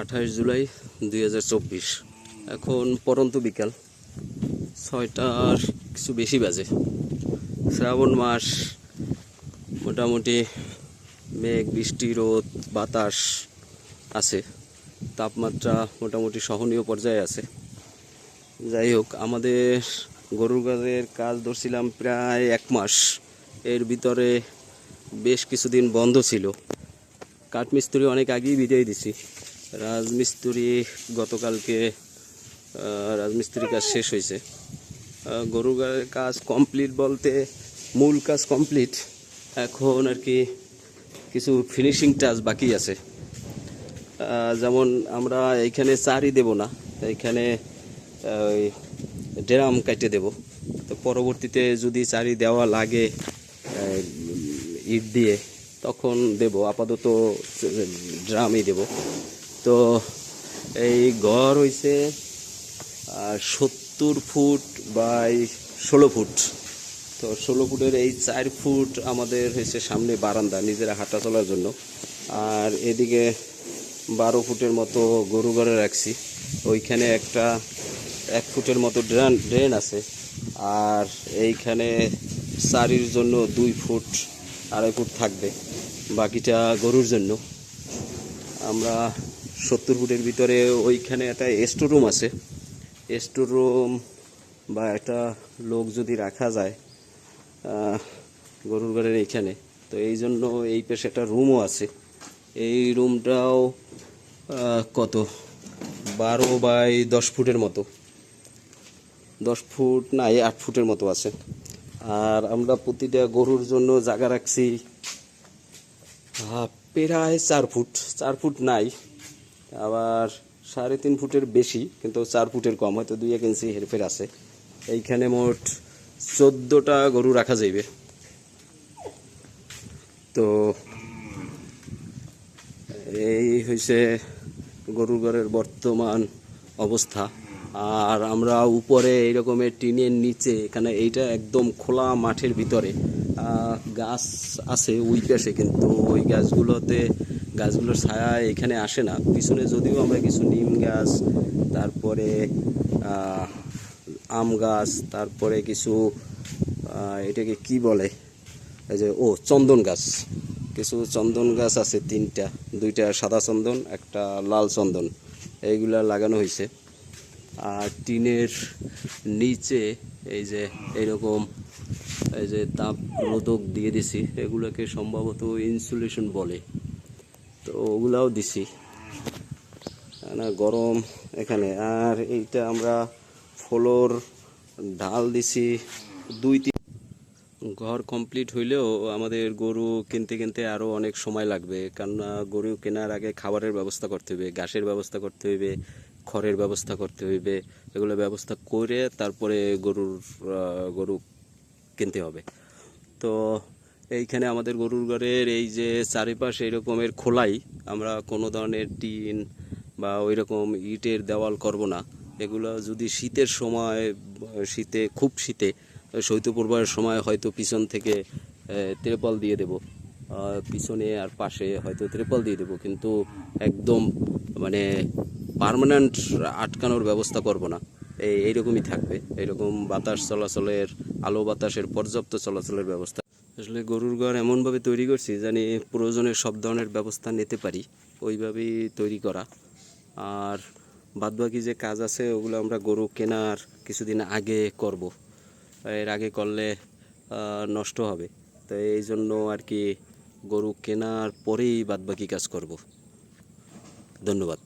আঠাশ জুলাই দু হাজার চব্বিশ। এখন পরন্ত বিকাল ছয়টার কিছু বেশি বাজে। শ্রাবণ মাস, মোটামুটি মেঘ, বৃষ্টি, রোদ, বাতাস আছে। তাপমাত্রা মোটামুটি সহনীয় পর্যায়ে আছে। যাই হোক, আমাদের গরুর গাছের কাজ ধরছিলাম প্রায় এক মাস। এর ভিতরে বেশ কিছুদিন বন্ধ ছিল। কাঠমিস্ত্রি অনেক আগেই বিদায় দিছি। রাজমিস্ত্রি গতকালকে রাজমিস্ত্রি কাজ শেষ হয়েছে। গরু কাজ কমপ্লিট বলতে মূল কাজ কমপ্লিট এখন আর কি কিছু ফিনিশিং টাচ বাকি আছে। যেমন আমরা এইখানে চারি দেব না এইখানে ওই ড্রাম কাটে দেব। তো পরবর্তীতে যদি চারি দেওয়া লাগে ইট দিয়ে, তখন দেব। আপাতত ড্রামই দেব। তো এই ঘর হইছে সত্তর ফুট বাই ষোলো ফুট। তো ষোলো ফুটের এই চার ফুট আমাদের হয়েছে সামনে বারান্দা, নিজেরা হাঁটা চলার জন্য। আর এদিকে বারো ফুটের মতো গরু ঘরে রাখছি। ওইখানে একটা এক ফুটের মতো ড্রেন ড্রেন আছে। আর এইখানে চারির জন্য দুই ফুট, আড়াই ফুট থাকবে বাকিটা গরুর জন্য। আমরা সত্তর ফুটের ভিতরে ওইখানে একটা স্টোর রুম আছে। স্টোর রুম বা একটা লোক যদি রাখা যায় গরুর ঘরের এইখানে, তো এই জন্য এই পাশে একটা রুমও আছে। এই রুমটাও কত? বারো বাই দশ ফুটের মতো। দশ ফুট না, এই আট ফুটের মতো আছে। আর আমরা প্রতিটা গরুর জন্য জায়গা রাখছি প্রায় চার ফুট। চার ফুট নাই। আবার সাড়ে তিন ফুটের বেশি, কিন্তু চার ফুটের কম, হয়তো দুই এক ইঞ্চি হেরফের আছে। এইখানে মোট চোদ্দোটা গরু রাখা যাইবে। তো এই হয়েছে গরুর ঘরের বর্তমান অবস্থা। আর আমরা উপরে এই রকমের টিনের নিচে, এখানে এইটা একদম খোলা মাঠের ভিতরে গাছ আছে ওই পাশে, কিন্তু ওই গাছগুলোতে গাছগুলোর ছায়া এখানে আসে না। পিছনে যদিও আমরা কিছু নিম গাছ, তারপরে আম গাছ, তারপরে কিছু এটাকে কি বলে? এই যে, ও, চন্দন গাছ। কিছু চন্দন গাছ আছে তিনটা, দুইটা সাদা চন্দন, একটা লাল চন্দন। এইগুলা লাগানো হয়েছে আর টিনের নিচে এই যে, এইরকম, এই যে তাপ রোধক দিয়ে দিছি, এগুলোকে সম্ভবত ইনসুলেশন বলে। তো ওগুলাও দিছি। না, গরম এখানে। আর এইটা আমরা ফ্লোর ডাল দিছি দুই তিন ঘর কমপ্লিট হইলেও আমাদের গরু কিনতে কিনতে আরও অনেক সময় লাগবে। কেননা গরু কেনার আগে খাবারের ব্যবস্থা করতে হইবে, ঘাসের ব্যবস্থা করতে হইবে, খড়ের ব্যবস্থা করতে হইবে। এগুলো ব্যবস্থা করে তারপরে গরুর গরু কিনতে হবে। তো এইখানে আমাদের গরুর ঘরের এই যে চারিপাশ এরকমের খোলাই, আমরা কোনো ধরনের টিন বা ওই রকম ইটের দেওয়াল করব না। এগুলো যদি শীতের সময়, শীতে, খুব শীতে, শৈত্যপ্রবাহের সময় হয়তো পিছন থেকে ত্রেপল দিয়ে দেব। পিছনে আর পাশে হয়তো ত্রেপল দিয়ে দেব, কিন্তু একদম মানে পার্মানেন্ট আটকানোর ব্যবস্থা করব না। এই এইরকমই থাকবে। এইরকম বাতাস চলাচলের, আলো বাতাসের, পর্যাপ্ত চলাচলের ব্যবস্থা আসলে গরুর ঘর এমনভাবে তৈরি করছি জানি প্রয়োজনের সব ধরনের ব্যবস্থা নিতে পারি, ওইভাবেই তৈরি করা। আর বাদবাকি যে কাজ আছে, ওগুলো আমরা গরু কেনার কিছুদিন আগে করব। এর আগে করলে নষ্ট হবে। তো এই জন্য আর কি গরু কেনার পরেই বাদবাকি কাজ করব। ধন্যবাদ।